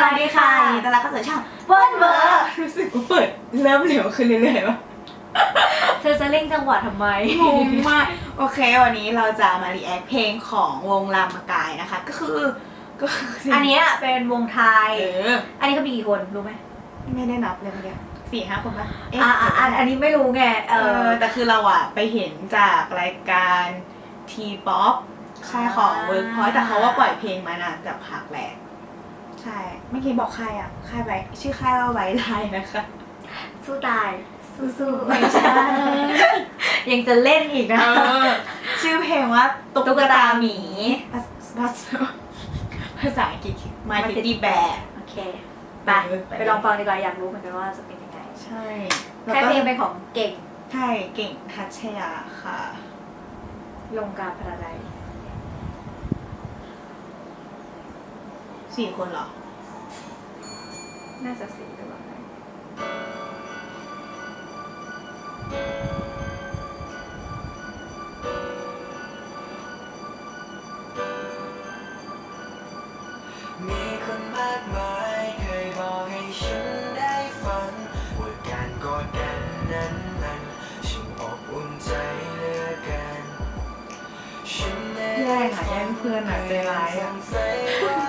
สวัสดีค่ะยินดีต้อนรับเข้าสู่ช่องเฟิร์นเวอร์รู้สึกว่าเปิดเริ่มเร็วขึ้นเรื่อยๆวะเธอจะเร่งจังหวะทำไม งงมาก โอเค วันนี้เราจะมารีแอคเพลงของวงรามกายนะคะ ก็คือก็คืออันเนี้ยเป็นวงไทย เอออันนี้ก็มีกี่คนรู้ไหมไม่ได้นับเลยเมื่อกี้สี่ห้าคนปะเอ๊ะอ่าอ่าอ่าอันนี้ไม่รู้ไง เอเออ อแต่คือเราอะไปเห็นจากรายการทีป๊อปใช่ของอ่าเวิร์กพอยแต่เขาว่าปล่อยเพลงมานานจากพักแหละใช่เมื่อกี้บอกค่ายอะค่ายไว้ชื่อค่ายว่าไว้ไลน์นะคะ สู้ตาย สู้ไม่ใช่ยังจะเล่นอีกนะเออชื่อเพลงว่าตุ๊ตุ๊กตาหมีภาภาษาภาษาอังกฤษ My Teddy Bear โอเคไปเออไปไปลองฟังดีกว่าอยากรู้เหมือนกันว่าจะเป็นยังไง ใช่แค่เพลงเป็นของเก่งใช่เก่งทัชยาค่ะ ลงการพระได สี่คนเหรอ น่าจะสีหรือเปล่านะมีคนมากมายเคยบอกให้ฉันได้ฟังว่าการกอดกันนั้นมันช่างอบอุ่นใจเหลือเกินฉันได้แย่งอะแย่งเพื่อนอะใจร้ายอะ สงสัยว่ามันจะ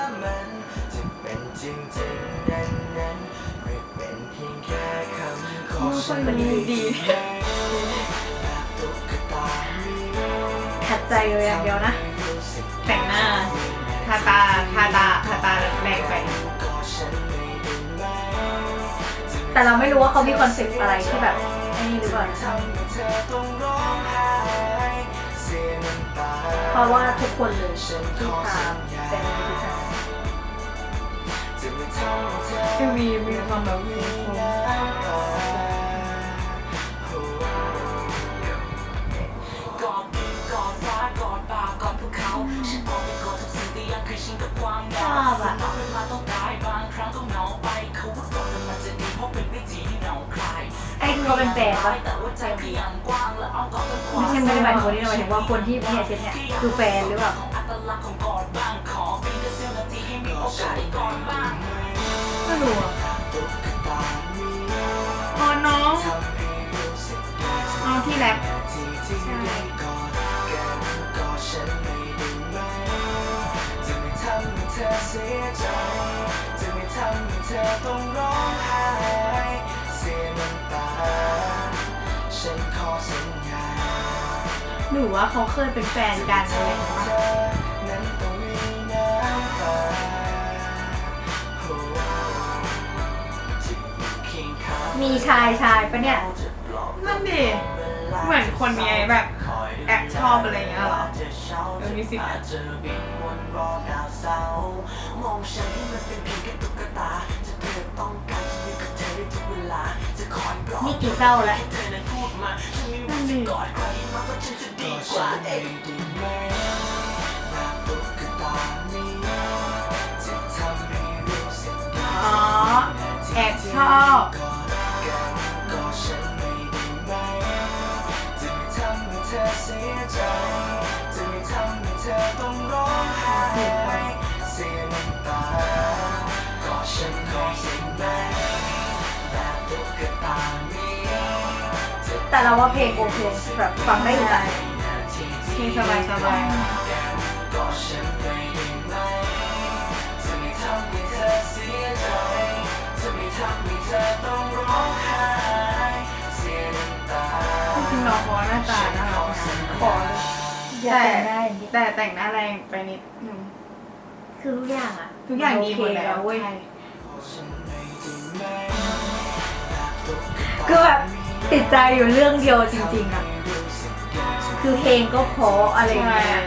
เป็นจริงนั้นนั้นหรือเป็นเพียงแค่คำขอฉันคนดีดีแบบตุ๊กตาขัดใจอยู่อย่างเดียวนะ แต่งหน้าทาตาทาตาทาตาแรงไป แต่เราไม่รู้ว่าเขามีคอนเซ็ปต์อะไรที่แบบอ้นี่หรือเปล่าให้เพราะว่าทุกคนเลยที่ทำเป็นมิวสิชันจะไม่ทำให้เธอเอ็มวีมีความแบบมีคมกอดดินกอดฟ้ากอดป่ากอดภูเขาฉันบอกไปกอดทุกสิ่งที่ยังเคยชินกับความเหชงาอบอะเวลาต้องตายบางครั้งก็เหงาไปเขาว่ากอดกันมันจะดีเพราะเป็นวิธีที่เหงาคลายไอ้คือเขาเป็นแฟนปะแต่ว่าใจพี่ยังกว้างและอ้อมกอดกันความไม่ใช่ไม่ได้หมายถึงคนนี้นะหมายถึงว่าคนที่เนี่ยเช่นเนี่ยคือแฟนหรือเปล่า ของอัตลักษณ์ของกอดบ้างขอเป็นแค่เสี้ยวนาทีให้มีโอกาสได้กอดบ้างไม่รู้อะตุ๊กตามีอ๋อน้องทำให้รู้สึกดีน้องที่แรปที่ที่ได้กอดกันกอดฉันไม่ได้ไหมจะไม่ทำให้เธอเสียใจจะไม่ทำให้เธอต้องร้องไห้เสียน้ำตาฉันขอสัญญาหนูว่าเขาเคยเป็นแฟนกันอะไรอย่างเงี้ย มีชายชายปะเนี่ย นั่นดิเหมือนคนมีแบบแอบชอบอะไรอย่างเงี้ยเหรอเออมีสิทธิ์อาจจะบินวนรอบดาวเสาร์มองฉันให้มันเป็นเพียงแค่ตุ๊กตาจะเธอต้องการจะอยู่กับเธอได้ทุกเวลาจะคอยปลอบนี่กี่เศร้าแล้วให้เธอนั้นพูดมาฉันไม่ว่าจะกอดใครมากกว่าฉันจะดีกว่าเองดีไหมแบบตุ๊กตานี้จะทำให้รู้สึกดีอ๋อแอบชอบ สียใจ จะไม่ทำให้เธอต้องร้องไห้เสียน้ำตากอดฉันขอสิ่งแรกแบบตุ๊กตานี้แต่เราว่าเพลงโอเคแบบฟังได้อยู่นะเพลงสบายสบายกอดฉันไม่ได้ไหมจะไม่ทำให้เธอเสียใจ จะไม่ทำให้เธอต้องร้องไห้ น้องเขาหน้าตาน่ารักนะขอเลยอย่าแต่งหน้าอย่างนี้แต่แต่งหน้าแรงไปนิดนึงคือทุกอย่างอะทุกอย่างดีหมดแล้วโอเคเว้ยใช่ฉันไม่ได้ไหมแบบตุ๊กตาคือแบบติดใจอยู่เรื่องเดียวจริงๆอะคือเพลงก็เพราะอะไรอย่างใช่เงี้ย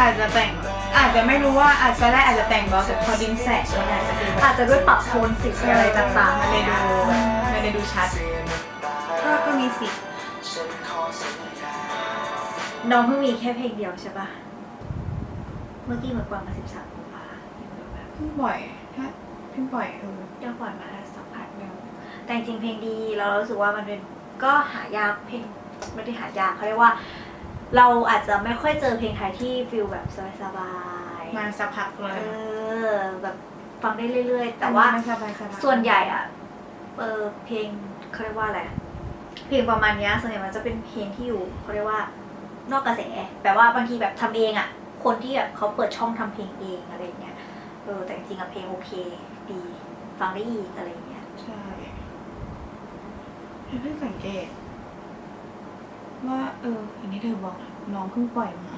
อาจจะแต่งอาจจะไม่รู้ว่าอาจจะแรกอาจจะแต่งเบาแต่พอดินแสงมันอาจจะดูแบบอาจจะด้วยปรับโทนสีอะไรต่างๆมันเลยดูแบบมันเลยดูชัดก็ก็มี สิทธิ์ฉันขอสัญญาน้องเพิ่งมีแค่เพลงเดียวใช่ปะเมื่อกี้เหมือนกว่ามาสิบสามกุมภาพันธ์เพิ่งปล่อยฮะเพิ่งปล่อยเออเดี๋ยวก่อนมาสัมผัสหนึ่งแต่จริงๆเพลงดีเรารู้สึกว่ามันเป็นก็หายากเพลงไม่ได้หายากเขาเรียกว่า เราอาจจะไม่ค่อยเจอเพลงไทยที่ฟิลแบบสบายๆมาสักพักเลเอยอแบบฟังได้เรื่อย ๆ แต่ว่าไม่สบายสบายส่วนใหญ่อะเออเพลงเขาเรียกว่าอะไร เพลงประมาณเนี้ยส่วนใหญ่มันจะเป็นเพลงที่อยู่เขาเรียกว่านอกกระแสแปลว่าบางทีแบบทำเองอะคนที่แบบเขาเปิดช่องทำเพลงเองอะไรเงี้ยเออแต่จริงๆอะเพลงโอเค ดีฟังได้อีกอะไรเงี้ยใช่เพิ่งสังเกต ว่าเอออย่างที่เธอบอกอะน้องเพิ่งปล่อยมา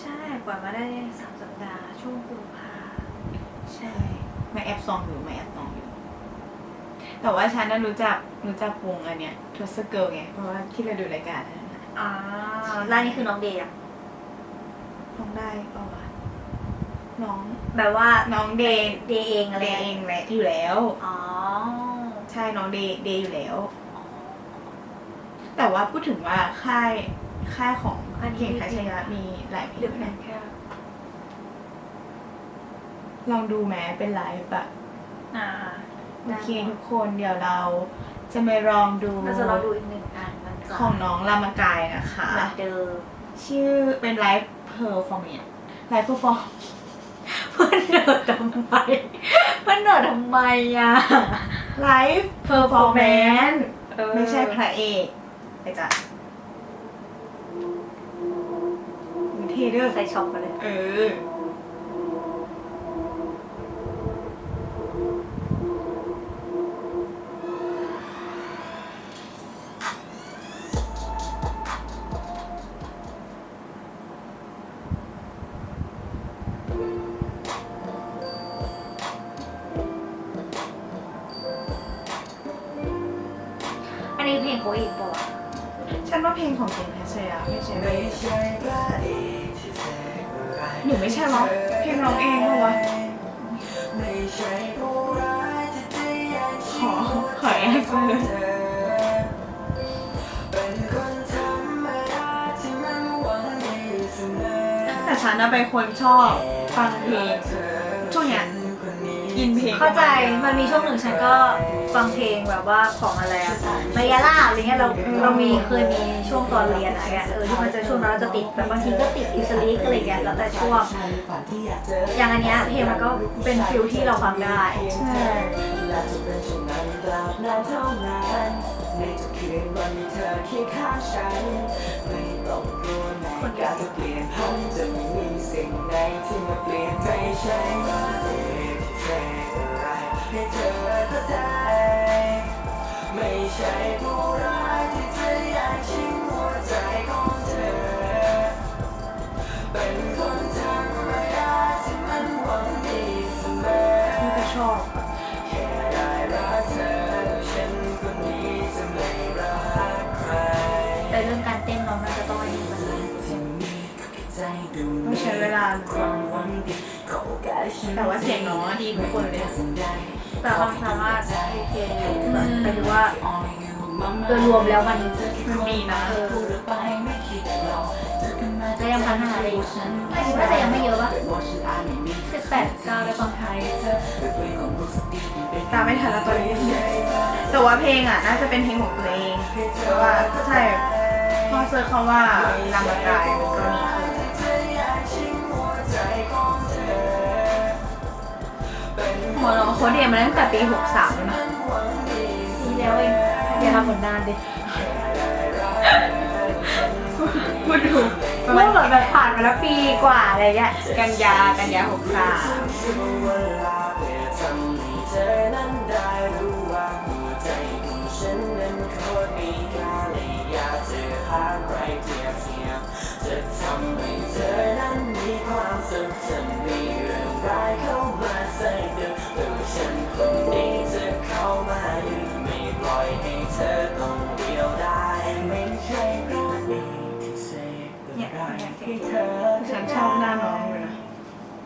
ใช่ปล่อยมาได้สามสัปดาห์ช่วงกุมภาใช่ไม่แอบซองอยู่ไม่แอบซองอยู่ แต่ว่าฉันน่ะรู้จักรู้จักวงอันเนี้ยทวสเกิลไงเพราะว่าที่เราดูรายการนั้นน่ะอ่าแล้วอันนี่คือน้องเดย์อะฟังได้เปล่าวะน้อง แบบว่าน้องเดย์เดย์เองอะไรเดย์เอเงี้ยงแหละอยู่แล้ว อ๋อใช่น้องเดย์เดย์อยู่แล้ว แต่ว่าพูดถึงว่าค่ายค่ายของเก่งทัชยะมีหลายเพลเดี๋ยวงแค่นะแค่ลองดูแม้เป็นไลฟ์อะอ่า โอเคทุกคนเดี๋ยวเราจะมาลองดูเราจะเราดูอีกหนึ่งอันมันจะของน้องรามากายนะคะเหมือนเดิมชื่อเป็นไลฟ์เพอร์ฟอร์มเนี่ยไลฟ์เพอร์ฟอร์มเพื่อนเนิร์ดทำไมเพื่อนเนิร์ดทำไมอะไลฟ์เพอร์ฟอร์แมนเออไม่ใช่พระเอกไปจ้ะมือเทเดอร์ใส่ช็อปไปเลย เออ อันนี้เพลงเขาเองปะวะฉันว่าเพลงของเก่งทัชยะไม่ใช่ไหมไม่ใช่พระเอกที่แสนร้ายหนูไม่ใช่หรอเพลงร้องเองปะวะไม่ใช่ผู้ร้ายที่จะแย่งขชิองหัวขอแอคขอเลงยเธอเป็นคนธรรมดาที่มันหวังดีเสมอแต่ฉันน่ะเป็นคนชอบฟังเพลงช่วงเนี้ย อินเพลงเข้าใจ มันมีช่วงหนึ่งฉันก็ฟังเพลงแบบว่าของอะไรอะมายาล่าอะไรเงี้ยเราเรามีเคยมีช่วงตอนเรียนอะไรเงี้ยเออที่มันจะช่วงนั้นเราจะติดแบบบางทีก็ติดอิสลิกอะไรเงี้ยแล้วแต่ช่วง อย่างอันเนี้ยเพลงมันก็เป็นฟิลที่เราฟังได้ใช่และจะเป็นช่วงนั้นตราบนานเท่านั้นในทุกคืนวันมีเธอเคียงข้างฉันไม่ต้องกลัวแม้การจะเปลี่ยนพันจะไม่มีสิ่งใดที่มาเปลี่ยนไม่ใช่ว่า เอกที่เธอะไรให้เธอเข้าใจ ไม่ใช่ผู้ร้ายที่จะแย่งชิงหัวใจของเธอ เป็นคนธรรมดาที่มันหวังดีเสมอที่จะชอบ แค่ได้รักเธอ ฉันคนนี้จะไม่รักใคร แต่เรื่องการเต้นน้องน่าจะต้องอันนี้มันเลยที่มีก็แค่ใจดูต้องใช้เวลา ความหวังดี แต่ว่าเสียงน้องดีทุกคนเลยแต่ความสามารถโอเคแต่หมายถือว่าโดยรวมแล้วมันมันมีนะกเธอกันมาจะยังพัฒนาได้อีกไม่คิดว่าจะยังไม่เยอะปะบอกฉันอ่านไม่มีสิบแปดเก้าได้ปะใครเธอเป็นความรู้สึกดีเป็นตามไม่ทันแล้วตอนนี้แต่ว่าเพลงอะน่าจะเป็นเพลงของตัวเองเพราะว่าใช่พอเซิร์ชคำว่ารามากาย หมอนองเขาเรียนมาตั้งแต่ปี 63แล้วนะหวังดีทีแล้วเองอย่าทำผลงานดิพูดถูกประเมื่อแบบผ่านมาแล้วปีกว่าอะไรเงี้ยกันยากันยาช่วงเวลาเพื่อทำให้เธอนั้นได้รู้ว่าหัวใจของฉันนั้นโคตรมีค่าเลยอยากจะหาใครเทียบเทียมจะทำให้เธอนั้นมีความสุขจะ ให้เธอๆฉันชอบหน้าน้องอยู่นะ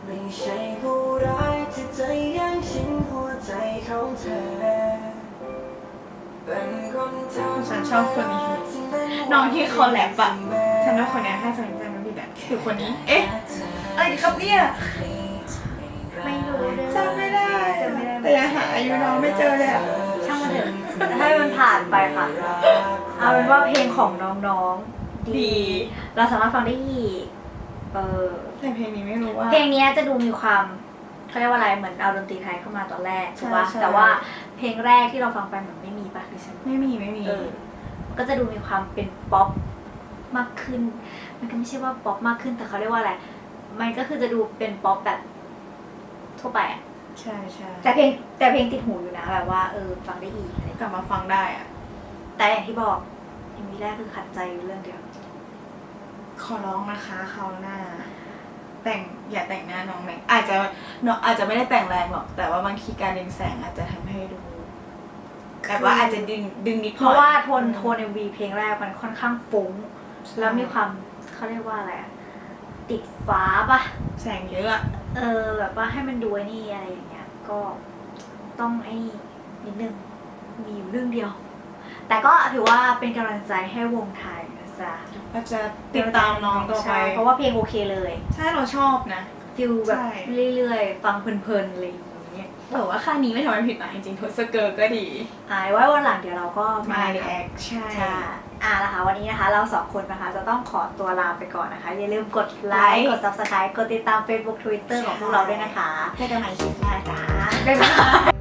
ไม่ใช่ผู้ร้ายที่จะแย่งชิงหัวใจของเธอเป็นคนทำฉันชอบคนนี้ น้องที่คอลแลบอะฉันว่าคนเนี้ยถ้าจำจำไม่ผิดอะคือคนนี้ เอ๊ะ อะไรครับเนี่ยไม่รู้เลยจำไม่ได้จำไม่ได้แต่ยังหาอายุน้องไม่เจอเลยอะช่างมันเถอะให้มันผ่านไปค่ะ เอาเป็นว่าเพลงของน้องๆ ดีดี เราสามารถฟังได้อีก เออแต่เพลงนี้ไม่รู้ว่า เพลงเนี้ยจะดูมีความเขาเรียกว่าอะไรเหมือนเอาดนตรีไทยเข้ามาตอนแรกใช่ถูกปะใช่ แต่ว่าเพลงแรกที่เราฟังไปเหมือนไม่มีปะดิฉันไม่มีไม่มี เออมันก็จะดูมีความเป็นป๊อปมากขึ้น มันก็ไม่ใช่ว่าป๊อปมากขึ้นแต่เขาเรียกว่าอะไรมันก็คือจะดูเป็นป๊อปแบบทั่วไปอะใช่ใช่แต่เพลงแต่เพลงติดหูอยู่นะแบบว่าเออฟังได้อีกอะไรกลับมาฟังได้อะแต่อย่างที่บอก เพลงนี้แรกคือขัดใจอยู่เรื่องเดียว ขอร้องนะคะคราวหน้า แต่งอย่าแต่งหน้าน้องแม็กอาจจะเนาะอาจจะไม่ได้แต่งแรงหรอก แต่ว่าบางทีการดึงแสงอาจจะทำให้ดูแบบว่าอาจจะดึงดึงนิดเพราะว่าโทนอืมโทนเอ็มวีเพลงแรกมันค่อนข้างฟุ้งแล้วมีความเขาเรียกว่าอะไรอะติดฟ้าปะแสงเยอะอะเออ แบบว่าให้มันดูไอ้นี่อะไรอย่างเงี้ย ก็ต้องไอ้นี่นิดนึงมีอยู่เรื่องเดียว แต่ก็ถือว่าเป็นกำลังใจให้วงไทยนะจ๊ะก็จะติดตามน้องต่อไป ใช่เพราะว่าเพลงโอเคเลยใช่เราชอบนะ ฟิลแบบใช่ เรื่อยๆ ฟังเพลินๆอะไรอย่างเงี้ยแต่ว่าค่านี้ไม่ทำให้ผิดหวังจริงๆทศเกิร์ลก็ดีอ่าไว้วันหลังเดี๋ยวเราก็มามารีแอคใช่ ใช่อ่านะคะวันนี้นะคะเราสองคนนะคะจะต้องขอตัวลาไปก่อนนะคะ อย่าลืมกดไลค์ กด subscribe กดติดตาม Facebook Twitter ของพวกเราด้วยนะคะเจอกันใหม่คลิปหน้าจ้า บ๊ายบาย